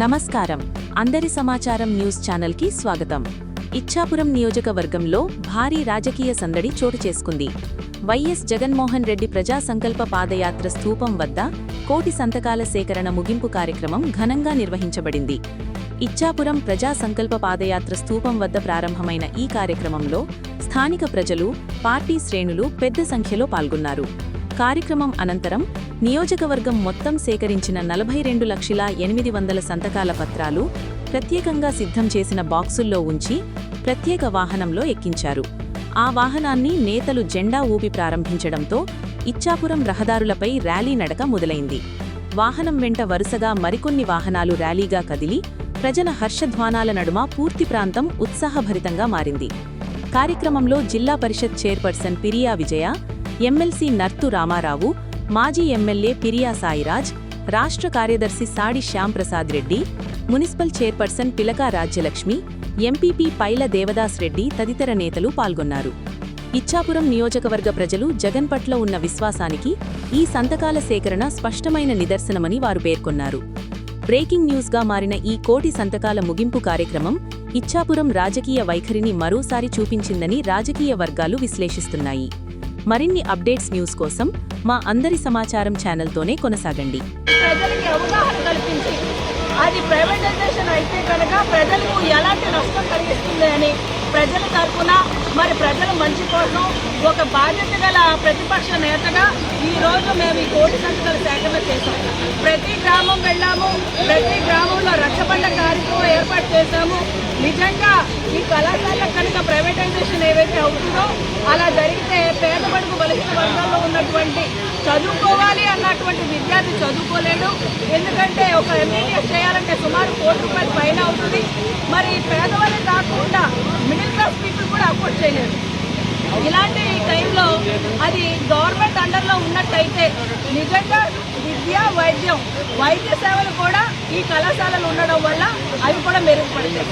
నమస్కారం. అందరి సమాచారం న్యూస్ ఛానల్కి స్వాగతం. ఇచ్చాపురం నియోజకవర్గంలో భారీ రాజకీయ సందడి చోటు చేసుకుంది. వైఎస్ జగన్మోహన్ రెడ్డి ప్రజా సంకల్ప పాదయాత్ర స్థూపం వద్ద కోటి సంతకాల సేకరణ ముగింపు కార్యక్రమం ఘనంగా నిర్వహించబడింది. ఇచ్చాపురం ప్రజా సంకల్ప పాదయాత్ర స్థూపం వద్ద ప్రారంభమైన ఈ కార్యక్రమంలో స్థానిక ప్రజలు పార్టీ శ్రేణులు పెద్ద సంఖ్యలో పాల్గొన్నారు. కార్యక్రమం అనంతరం నియోజకవర్గం మొత్తం సేకరించిన నలభై రెండు లక్షల ఎనిమిది వందల సంతకాల పత్రాలు ప్రత్యేకంగా సిద్ధం చేసిన బాక్సుల్లో ఉంచి ప్రత్యేక వాహనంలో ఎక్కించారు. ఆ వాహనాన్ని నేతలు జెండా ఊపి ప్రారంభించడంతో ఇచ్చాపురం రహదారులపై ర్యాలీ నడక మొదలైంది. వాహనం వెంట వరుసగా మరికొన్ని వాహనాలు ర్యాలీగా కదిలి ప్రజల హర్షధ్వానాల నడుమ పూర్తి ప్రాంతం ఉత్సాహభరితంగా మారింది. కార్యక్రమంలో జిల్లా పరిషత్ చైర్పర్సన్ పిరియా విజయ ఎమ్మెల్సీ నర్తు రామారావు మాజీ ఎమ్మెల్యే పిరియా సాయిరాజ్ రాష్ట్ర కార్యదర్శి Sadi Shyamprasad Reddy municipal chairperson Pilaka Rajyalakshmi MPP Paila Devadas Reddy తదితర నేతలు పాల్గొన్నారు. ఇచ్చాపురం నియోజకవర్గ ప్రజలు జగన్ పట్ల ఉన్న విశ్వాసానికి ఈ సంతకాల సేకరణ స్పష్టమైన నిదర్శనమని వారు పేర్కొన్నారు. బ్రేకింగ్ న్యూస్గా మారిన ఈ కోటి సంతకాల ముగింపు కార్యక్రమం ఇచ్చాపురం రాజకీయ వైఖరిని మరోసారి చూపించిందని రాజకీయ వర్గాలు విశ్లేషిస్తున్నాయి. మరిన్ని అప్డేట్స్ న్యూస్ కోసం మా అందరి సమాచారం ఛానల్తోనే కొనసాగండి. ప్రజలకి అవగాహన కల్పించి అది ప్రైవేటైజేషన్ అయితే కనుక ప్రజలకు ఎలాంటి నష్టం కలిగిస్తుంది అని ప్రజల తరఫున మరి ప్రజల మంచి కోసం ఒక బాధ్యత గల ప్రతిపక్ష నేతగా ఈ రోజు మేము ఈ కోటి సంతకాల సేకరణ చేశాం. ప్రతి గ్రామం వెళ్ళాము ప్రతి గ్రామంలో రచ్చబండ కార్యక్రమం ఏర్పాటు చేశాము. నిజంగా ఈ కళాశాల కనుక ప్రైవేటైజేషన్ ఏవైతే అవుతుందో అలా జరిగితే పేద బడుగు బలహీన వర్గాల్లో ఉన్నటువంటి చదువుకోవాలి అన్నటువంటి విద్యార్థి చదువుకోలేడు. ఎందుకంటే ఒక ఎంబీబీఎస్ చేయాలంటే సుమారు కోటి రూపాయలు పైన అవుతుంది. మరి పేదవాళ్ళే కాకుండా మిడిల్ క్లాస్ పీపుల్ కూడా అఫోర్డ్ చేయలేరు. ఇలాంటి టైంలో అది గవర్నమెంట్ అండర్లో ఉన్నట్టయితే నిజంగా విద్య వైద్యం వైద్య సేవలు కూడా ఈ కళాశాలలు ఉండడం వల్ల అవి కూడా మెరుగుపడతాయి.